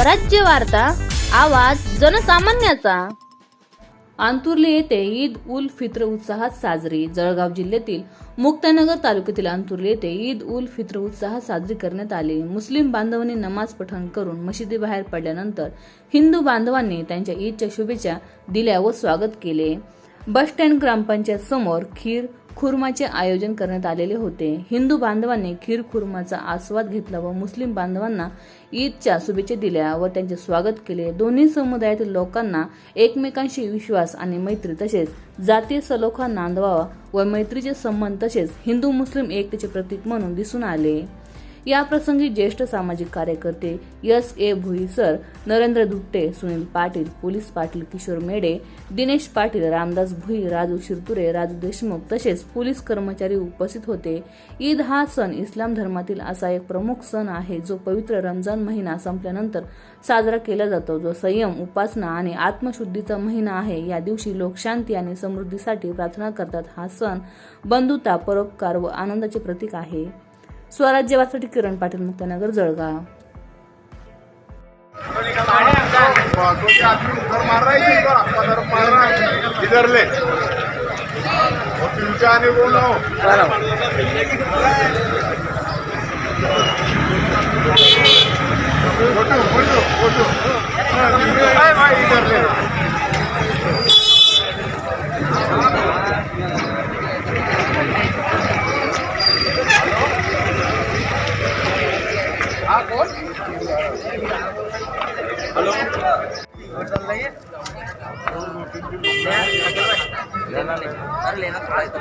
स्वराज्य वार्ता आवाज जनसामान्याचा. आंतुर्ले येथे ईद उल फित्र उत्साहात साजरी. जळगाव जिल्ह्यातील मुक्तानगर तालुक्यातील आंतुर्ले येथे ईद उल फित्र उत्साहात साजरी करण्यात आली. मुस्लिम बांधवांनी नमाज पठण करून मशिदीबाहेर पडल्यानंतर हिंदू बांधवांनी त्यांच्या ईदच्या शुभेच्छा दिल्या व स्वागत केले. बस स्टँड ग्रामपंचायत समोर खीर खुर्माचे आयोजन करण्यात आलेले होते. हिंदू बांधवांनी खीर खुर्माचा आस्वाद घेतला व मुस्लिम बांधवांना ईदच्या शुभेच्छा दिल्या व त्यांचे स्वागत केले. दोन्ही समुदायातील लोकांना एकमेकांशी विश्वास आणि मैत्री तसेच जातीय सलोखा नांदवावा व मैत्रीचे संबंध तसेच हिंदू मुस्लिम एकतेचे प्रतीक म्हणून दिसून आले. या प्रसंगी ज्येष्ठ सामाजिक कार्यकर्ते S A Bhuisar Narendra Dutte Sunil Patil police Patil Kishor Mede Dinesh Patil Ramdas Bhui Raju Shirture Raju Deshmukh तसेच पोलीस कर्मचारी उपस्थित होते. ईद हा सण इस्लाम धर्मातील असा एक प्रमुख सण आहे जो पवित्र रमजान महिना संपल्यानंतर साजरा केला जातो. जो संयम उपासना आणि आत्मशुद्धीचा महिना आहे. या दिवशी लोक शांती आणि समृद्धीसाठी प्रार्थना करतात. हा सण बंधुता परोपकार व आनंदाचे प्रतीक आहे. स्वराज्य वासाठी किरण पाटील मुक्तानगर जळगाव. उधर मार फोन हेलो चल रही है लेना अरे लेना थोड़ा तो